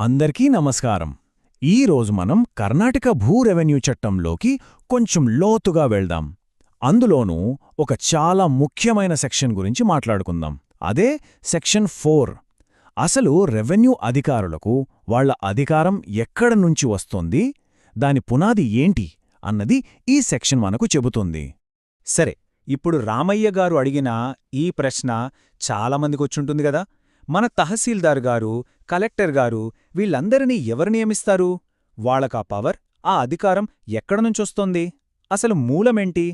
అందరికీ నమస్కారం. ఈరోజు మనం కర్ణాటక భూ రెవెన్యూ చట్టంలోకి కొంచెం లోతుగా వెళ్దాం. అందులోనూ ఒక చాలా ముఖ్యమైన సెక్షన్ గురించి మాట్లాడుకుందాం. అదే సెక్షన్ ఫోర్. అసలు రెవెన్యూ అధికారులకు వాళ్ళ అధికారం ఎక్కడ నుంచి వస్తోంది? దాని పునాది ఏంటి? అన్నది ఈ సెక్షన్ మనకు చెబుతుంది. సరే ఇప్పుడు రామయ్య గారు అడిగిన ఈ ప్రశ్న చాలామందికొచ్చుంటుంది కదా? మన తహసీల్దార్ గారు కలెక్టర్ గారు వీళ్ళందరినీ ఎవరు నియమిస్తారు? వాళ్ళకా పవర్? ఆ అధికారం ఎక్కడనుంచొస్తోంది అసలు మూలమేంటి?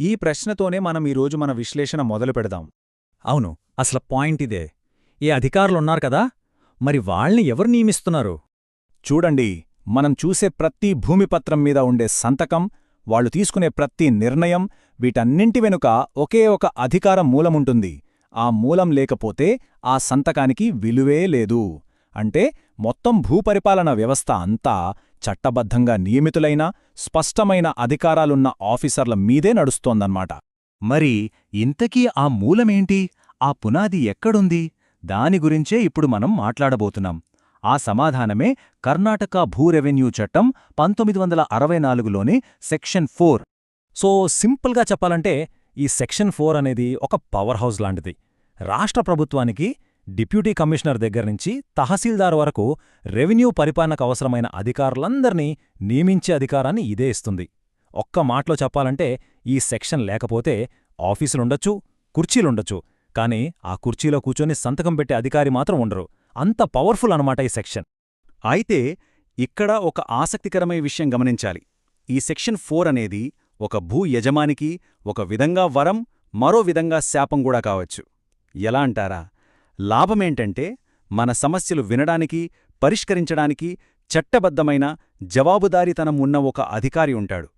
ఈ ప్రశ్నతోనే మనం ఈరోజు మన విశ్లేషణ మొదలు పెడదాం. అవును అసలు పాయింట్ ఇదే. ఏ అధికారులున్నారు కదా? మరి వాళ్ళని ఎవరు నియమిస్తున్నారు? చూడండి మనం చూసే ప్రతి భూమిపత్రం మీద ఉండే సంతకం వాళ్ళు తీసుకునే ప్రతి నిర్ణయం వీటన్నింటి వెనుక ఒకే ఒక అధికార మూలముంటుంది. ఆ మూలం లేకపోతే ఆ సంతకానికి విలువే లేదు. అంటే మొత్తం భూపరిపాలన వ్యవస్థ అంతా చట్టబద్ధంగా నియమితులైన స్పష్టమైన అధికారాలున్న ఆఫీసర్ల మీదే నడుస్తోందన్నమాట. మరి ఇంతకీ ఆ మూలమేంటి? ఆ పునాది ఎక్కడుంది? దాని గురించే ఇప్పుడు మనం మాట్లాడబోతున్నాం. ఆ సమాధానమే కర్ణాటక భూ రెవెన్యూ చట్టం పంతొమ్మిది వందల అరవై నాలుగులోని సెక్షన్ ఫోర్. సో సింపుల్గా చెప్పాలంటే ఈ సెక్షన్ ఫోర్ అనేది ఒక పవర్ హౌస్ లాంటిది. రాష్ట్ర ప్రభుత్వానికి డిప్యూటీ కమిషనర్ దగ్గర్నుంచి తహసీల్దార్ వరకు రెవెన్యూ పరిపాలనకు అవసరమైన అధికారులందర్నీ నియమించే అధికారాన్ని ఇదే ఇస్తుంది. ఒక్క మాటలో చెప్పాలంటే ఈ సెక్షన్ లేకపోతే ఆఫీసులుండొచ్చు కుర్చీలుండొచ్చు కానీ ఆ కుర్చీలో కూర్చొని సంతకం పెట్టే అధికారి మాత్రం ఉండరు. అంత పవర్ఫుల్ అనమాట ఈ సెక్షన్. అయితే ఇక్కడ ఒక ఆసక్తికరమైన విషయం గమనించాలి. ఈ సెక్షన్ ఫోర్ అనేది ఒక భూ యజమానికి ఒక విధంగా వరం మరో విధంగా శాపం కూడా కావచ్చు. ఎలా అంటారా? లాభమేంటంటే మన సమస్యలు వినడానికి పరిష్కరించడానికి చట్టబద్ధమైన జవాబుదారీతనం ఉన్న ఒక అధికారి ఉంటాడు.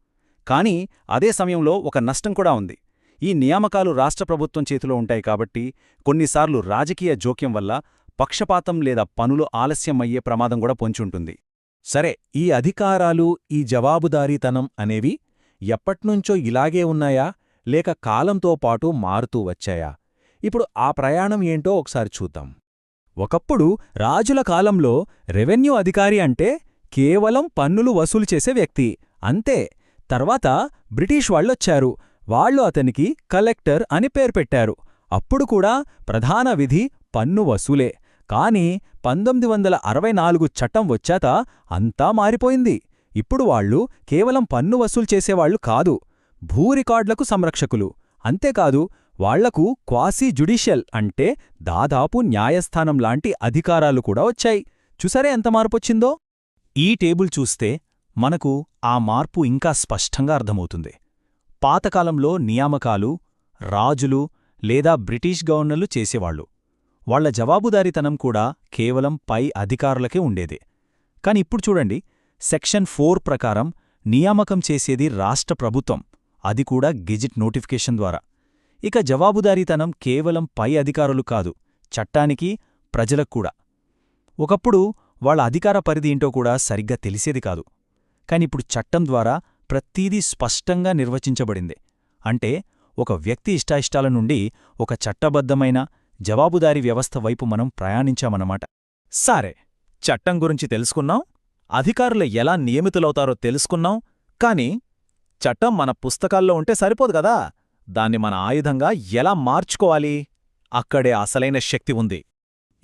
కానీ అదే సమయంలో ఒక నష్టం కూడా ఉంది. ఈ నియామకాలు రాష్ట్ర ప్రభుత్వం చేతిలో ఉంటాయి కాబట్టి కొన్నిసార్లు రాజకీయ జోక్యం వల్ల పక్షపాతం లేదా పనులు ఆలస్యం అయ్యే ప్రమాదం కూడా పొంచుంటుంది సరే ఈ అధికారాలు ఈ జవాబుదారీతనం అనేవి ఎప్పట్నుంచో ఇలాగే ఉన్నాయా? లేక కాలంతో పాటు మారుతూ వచ్చాయా? ఇప్పుడు ఆ ప్రయాణం ఏంటో ఒకసారి చూద్దాం. ఒకప్పుడు రాజుల కాలంలో రెవెన్యూ అధికారి అంటే కేవలం పన్నులు వసూలు చేసే వ్యక్తి. అంతే తర్వాత బ్రిటిష్ వాళ్ళొచ్చారు. వాళ్ళు అతనికి కలెక్టర్ అని పేరు పెట్టారు. అప్పుడు కూడా ప్రధాన విధి పన్ను వసూలే. కాని పంతొమ్మిది వందల అరవై నాలుగు చట్టం వచ్చాక అంతా మారిపోయింది. ఇప్పుడు వాళ్ళు కేవలం పన్ను వసూలు చేసేవాళ్ళు కాదు భూ రికార్డులకు సంరక్షకులు. అంతేకాదు వాళ్ళకు క్వాసీ జుడిషియల్ అంటే దాదాపు న్యాయస్థానం లాంటి అధికారాలు కూడా వచ్చాయి. చూసారే ఎంత మార్పొచ్చిందో? ఈ టేబుల్ చూస్తే మనకు ఆ మార్పు ఇంకా స్పష్టంగా అర్థమవుతుంది. పాతకాలంలో నియామకాలు రాజులు లేదా బ్రిటిష్ గవర్నర్లు చేసేవాళ్ళు వాళ్ళ జవాబుదారీతనం కూడా కేవలం పై అధికారులకే ఉండేదే. కాని ఇప్పుడు చూడండి సెక్షన్ ఫోర్ ప్రకారం నియామకం చేసేది రాష్ట్ర ప్రభుత్వం. అది కూడా గెజిట్ నోటిఫికేషన్ ద్వారా. ఇక జవాబుదారీతనం కేవలం పై అధికారులు కాదు చట్టానికి ప్రజలక్కూడా ఒకప్పుడు వాళ్ళ అధికార పరిధి ఏంటో కూడా సరిగ్గా తెలిసేది కాదు. కానిప్పుడు చట్టం ద్వారా ప్రతీదీ స్పష్టంగా నిర్వచించబడింది. అంటే ఒక వ్యక్తి ఇష్టాయిష్టాల నుండి ఒక చట్టబద్ధమైన జవాబుదారీ వ్యవస్థ వైపు మనం ప్రయాణించామన్నమాట. సరే చట్టం గురించి తెలుసుకున్నాం అధికారులు ఎలా నియమితులవుతారో తెలుసుకున్నాం కాని చట్టం మన పుస్తకాల్లో ఉంటే సరిపోదు కదా? దాన్ని మన ఆయుధంగా ఎలా మార్చుకోవాలి? అక్కడే అసలైన శక్తి ఉంది.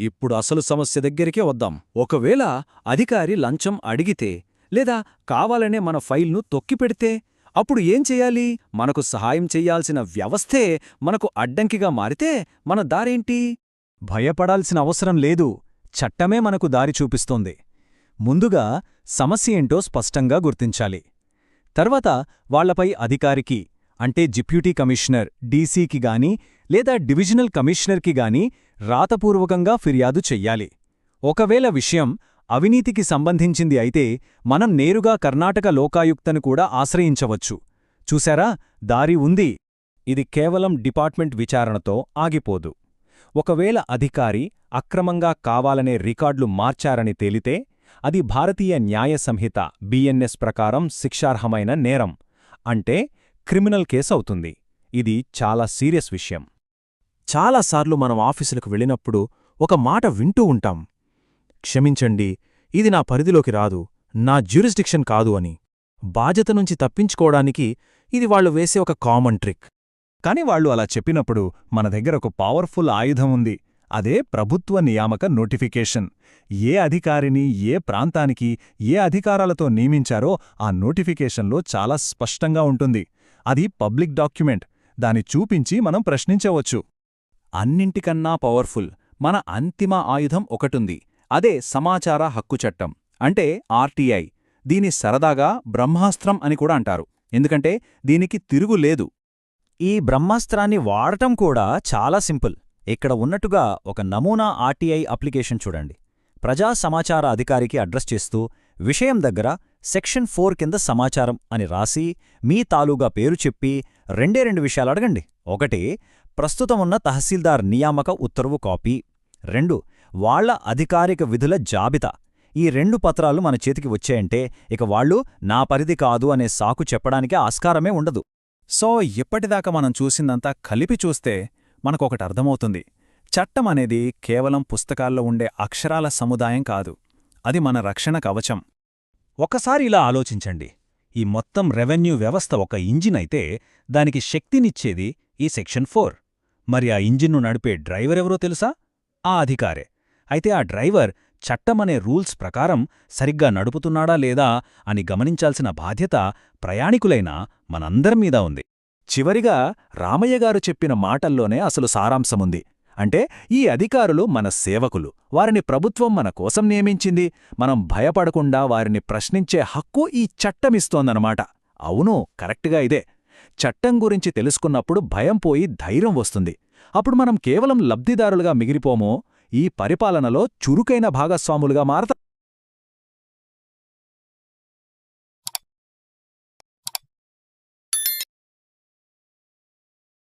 ఇప్పుడు అసలు సమస్య దగ్గరికే వద్దాం. ఒకవేళ అధికారి లంచం అడిగితే లేదా కావాలనే మన ఫైల్ను తొక్కిపెడితే అప్పుడు ఏం చెయ్యాలి మనకు సహాయం చెయ్యాల్సిన వ్యవస్థే మనకు అడ్డంకిగా మారితే మన దారేంటి? భయపడాల్సిన అవసరం లేదు. చట్టమే మనకు దారి చూపిస్తోంది. ముందుగా సమస్య ఏంటో స్పష్టంగా గుర్తించాలి. తర్వాత వాళ్ళపై అధికారికి అంటే డిప్యూటీ కమిషనర్ డీసీకి గాని లేదా డివిజనల్ కమిషనర్కి గాని రాతపూర్వకంగా ఫిర్యాదు చెయ్యాలి. ఒకవేళ విషయం అవినీతికి సంబంధించింది అయితే మనం నేరుగా కర్ణాటక లోకాయుక్తను కూడా ఆశ్రయించవచ్చు. చూశారా? దారి ఉంది. ఇది కేవలం డిపార్ట్మెంట్ విచారణతో ఆగిపోదు. ఒకవేళ అధికారి అక్రమంగా కావాలనే రికార్డులు మార్చారని తేలితే అది భారతీయ న్యాయ సంహిత బిఎన్ఎస్ ప్రకారం శిక్షార్హమైన నేరం. అంటే క్రిమినల్ కేసు అవుతుంది. ఇది చాలా సీరియస్ విషయం. చాలాసార్లు మనం ఆఫీసులకు వెళ్ళినప్పుడు ఒక మాట వింటూ ఉంటాం. క్షమించండి ఇది నా పరిధిలోకి రాదు నా జ్యూరిస్డిక్షన్ కాదు అని. బాధ్యత నుంచి తప్పించుకోవడానికి ఇది వాళ్ళు వేసే ఒక కామన్ ట్రిక్. కాని వాళ్ళు అలా చెప్పినప్పుడు మన దగ్గర ఒక పవర్ఫుల్ ఆయుధం ఉంది. అదే ప్రభుత్వ నియామక నోటిఫికేషన్. ఏ అధికారిని ఏ ప్రాంతానికి ఏ అధికారాలతో నియమించారో ఆ నోటిఫికేషన్లో చాలా స్పష్టంగా ఉంటుంది. అది పబ్లిక్ డాక్యుమెంట్. దాని చూపించి మనం ప్రశ్నించవచ్చు. అన్నింటికన్నా పవర్ఫుల్ మన అంతిమ ఆయుధం ఒకటుంది. అదే సమాచార హక్కు చట్టం. అంటే ఆర్టీఐ దీని సరదాగా బ్రహ్మాస్త్రం అని కూడా అంటారు. ఎందుకంటే దీనికి తిరుగులేదు ఈ బ్రహ్మాస్త్రాన్ని వాడటం కూడా చాలా సింపుల్. ఇక్కడ ఉన్నట్టుగా ఒక నమూనా ఆర్టీఐ అప్లికేషన్ చూడండి. ప్రజా సమాచార అధికారికి అడ్రస్ చేస్తూ విషయం దగ్గర సెక్షన్ ఫోర్ కింద సమాచారం అని రాసి మీ తాలూగా పేరు చెప్పి రెండే రెండు విషయాలు అడగండి. ఒకటి ప్రస్తుతం ఉన్న తహసీల్దార్ నియామక ఉత్తర్వు కాపీ. రెండు వాళ్ళ అధికారిక విధుల జాబితా. ఈ రెండు పత్రాలు మన చేతికి వచ్చాయంటే ఇక వాళ్ళు నా పరిధి కాదు అనే సాకు చెప్పడానికి ఆస్కారమే ఉండదు. సో ఇప్పటిదాకా మనం చూసిందంతా కలిపి చూస్తే మనకొకటి అర్థమవుతుంది. చట్టం అనేది కేవలం పుస్తకాల్లో ఉండే అక్షరాల సముదాయం కాదు. అది మన రక్షణ కవచం. ఒకసారి ఇలా ఆలోచించండి. ఈ మొత్తం రెవెన్యూ వ్యవస్థ ఒక ఇంజిన్ అయితే దానికి శక్తినిచ్చేది ఈ సెక్షన్ ఫోర్. మరి ఆ ఇంజిన్ను నడిపే డ్రైవర్ ఎవరో తెలుసా? ఆ అధికారే. అయితే ఆ డ్రైవర్ చట్టమనే రూల్స్ ప్రకారం సరిగ్గా నడుపుతున్నాడా లేదా అని గమనించాల్సిన బాధ్యత ప్రయాణికులైన మనందరి మీద ఉంది. చివరిగా రామయ్యగారు చెప్పిన మాటల్లోనే అసలు సారాంశముంది. అంటే ఈ అధికారులు మన సేవకులు. వారిని ప్రభుత్వం మన కోసం నియమించింది. మనం భయపడకుండా వారిని ప్రశ్నించే హక్కు ఈ చట్టమిస్తోందనమాట అవును కరెక్ట్గా ఇదే. చట్టం గురించి తెలుసుకున్నప్పుడు భయం పోయి ధైర్యం వస్తుంది. అప్పుడు మనం కేవలం లబ్ధిదారులుగా మిగిలిపోమో ఈ పరిపాలనలో చురుకైన భాగస్వాములుగా మారతాం